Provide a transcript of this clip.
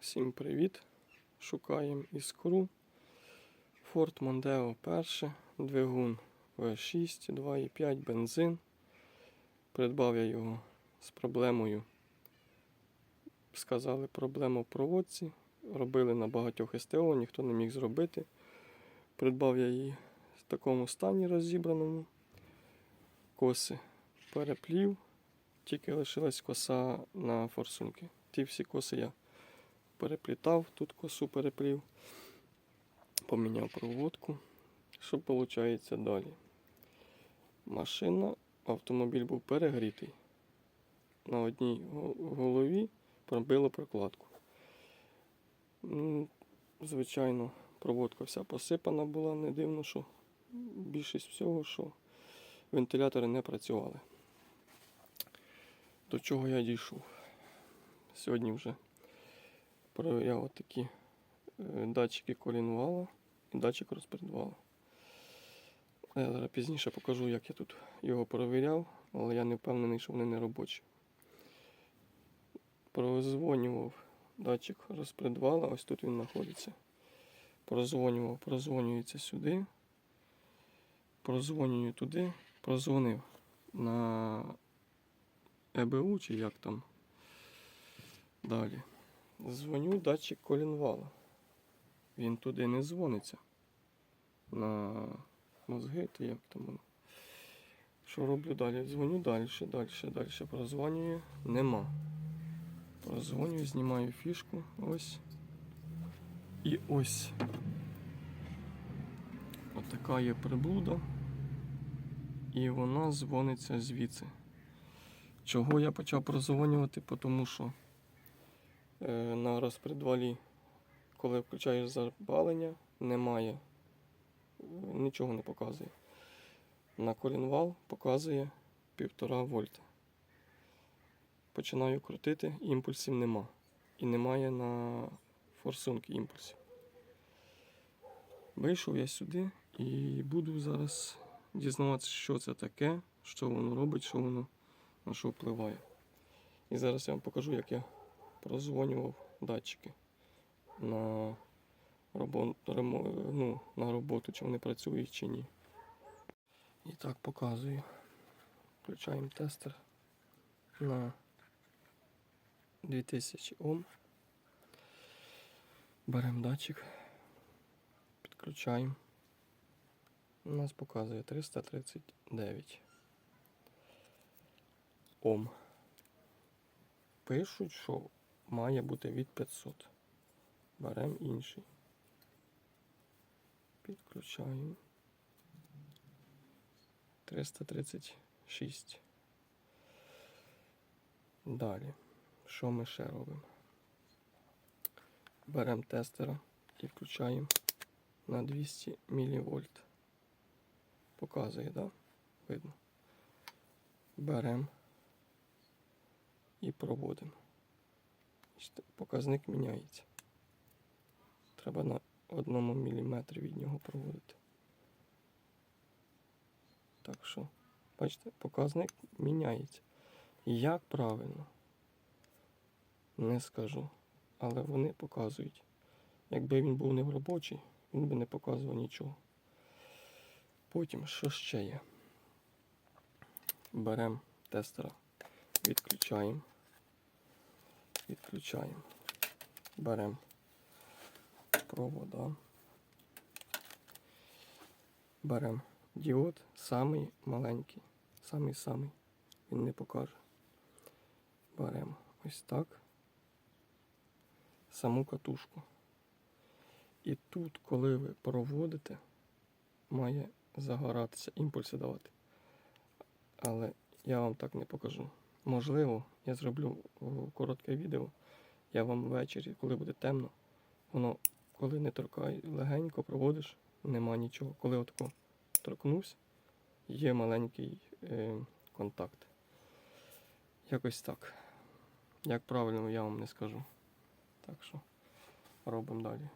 Всім привіт! Шукаємо іскру. Ford Mondeo перше, двигун V6, 2,5 бензин. Придбав я його з проблемою. Сказали, проблема в проводці. Робили на багатьох СТО, ніхто не міг зробити. Придбав я її в такому стані розібраному. Коси переплів, тільки лишилась коса на форсунки. Ті всі коси я переплітав, тут косу переплів, поміняв проводку. Що виходить далі? Машина, автомобіль був перегрітий. На одній голові пробило прокладку. Звичайно, проводка вся посипана була, не дивно, що більшість всього, що вентилятори не працювали. До чого я дійшов? Сьогодні вже перевіряв отакі е, датчики колінвала і датчик розпредвала. Я зараз пізніше покажу, як я тут його перевіряв, але я не впевнений, що вони не робочі. Прозвонював датчик розпредвала, ось тут він знаходиться. Прозвонював, прозвонюється сюди. Прозвонюю туди, прозвонив на ЕБУ чи як там. Далі. Дзвоню датчик колінвала. Він туди не дзвониться. На мозги, то як там. Що роблю далі? Дзвоню далі, далі, далі. Прозвонюю, нема. Прозвонюю, знімаю фішку. Ось. І ось. Отака є приблуда. І вона дзвониться звідси. Чого я почав прозвонювати? Тому що на розпредвалі, коли включаєш запалення, немає, е, нічого не показує. На колінвал показує 1,5 вольта. Починаю крутити, імпульсів нема. І немає на форсунки імпульсів. Вийшов я сюди і буду зараз дізнаватися, що це таке, що воно робить, що воно на що впливає. І зараз я вам покажу, як я прозвонював датчики на роботу, ну, на роботу, чи вони працюють чи ні. І так показую. Включаємо тестер на 2000 Ом. Беремо датчик, підключаємо. У нас показує 339 Ом. Пишуть, що має бути від 500. Беремо інший. Підключаємо. 336. Далі. Що ми ще робимо? Беремо тестера і включаємо на 200 мВ. Показує, так? Да? Видно. Беремо і проводимо. Бачите, Показник міняється. Треба на одному міліметрі від нього проводити. Так що, бачите, показник міняється. Як правильно? Не скажу. Але вони показують. Якби він був не в робочий, він би не показував нічого. Потім, що ще є? Беремо тестера, відключаємо. Відключаємо. Беремо провода. Беремо діод, самий маленький, самий-самий. Він не покаже. Беремо ось так. Саму катушку. І тут, коли ви проводите, має загоратися, імпульси давати. Але я вам так не покажу. Можливо, я зроблю коротке відео. Я вам ввечері, коли буде темно, воно, коли не торкає, легенько проводиш, нема нічого. Коли отако торкнувся, є маленький е, контакт. Якось так. Як правильно, я вам не скажу. Так що робимо далі.